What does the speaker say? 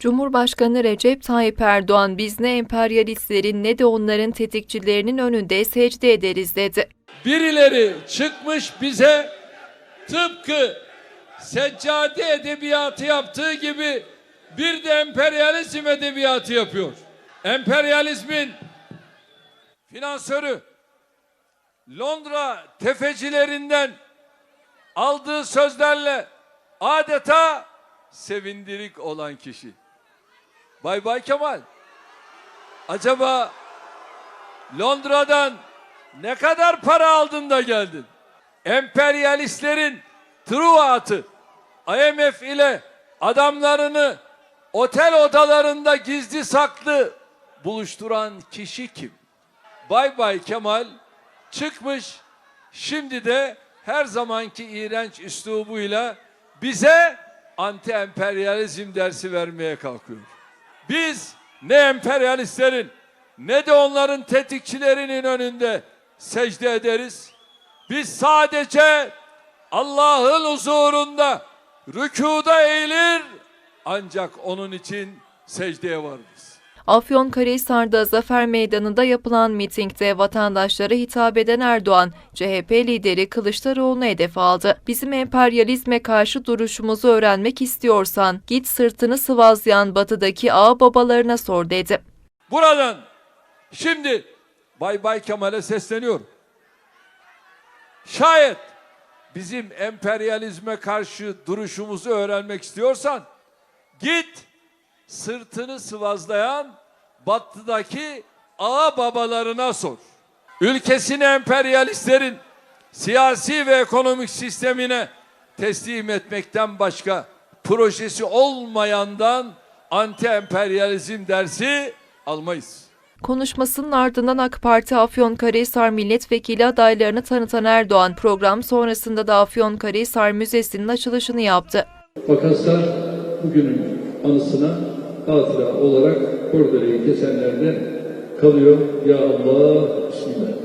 Cumhurbaşkanı Recep Tayyip Erdoğan biz ne emperyalistlerin ne de onların tetikçilerinin önünde secde ederiz dedi. Birileri çıkmış bize tıpkı seccade edebiyatı yaptığı gibi bir de emperyalizm edebiyatı yapıyor. Emperyalizmin finansörü Londra tefecilerinden aldığı sözlerle adeta sevindirik olan kişi. Bay Bay Kemal. Acaba Londra'dan ne kadar para aldın da geldin? Emperyalistlerin truatı IMF ile adamlarını otel odalarında gizli saklı buluşturan kişi kim? Bay Bay Kemal çıkmış şimdi de her zamanki iğrenç üslubuyla bize anti emperyalizm dersi vermeye kalkıyor. Biz ne emperyalistlerin ne de onların tetikçilerinin önünde secde ederiz. Biz sadece Allah'ın huzurunda rükuda eğilir ancak onun için secdeye varırız. Afyonkarahisar'da Zafer Meydanı'nda yapılan mitingde vatandaşlara hitap eden Erdoğan, CHP lideri Kılıçdaroğlu'nu hedef aldı. Bizim emperyalizme karşı duruşumuzu öğrenmek istiyorsan git sırtını sıvazlayan batıdaki ağ babalarına sor dedi. Buradan şimdi Bay Bay Kemal'e sesleniyorum. Şayet bizim emperyalizme karşı duruşumuzu öğrenmek istiyorsan git sırtını sıvazlayan batıdaki ağa babalarına sor. Ülkesini emperyalistlerin siyasi ve ekonomik sistemine teslim etmekten başka projesi olmayandan anti emperyalizm dersi almayız. Konuşmasının ardından AK Parti Afyonkarahisar milletvekili adaylarını tanıtan Erdoğan, program sonrasında da Afyonkarahisar Müzesi'nin açılışını yaptı. Makaslar bugünün anısına hatıra olarak kordeleyi kesenlerden kalıyor. Ya Allah, Bismillah.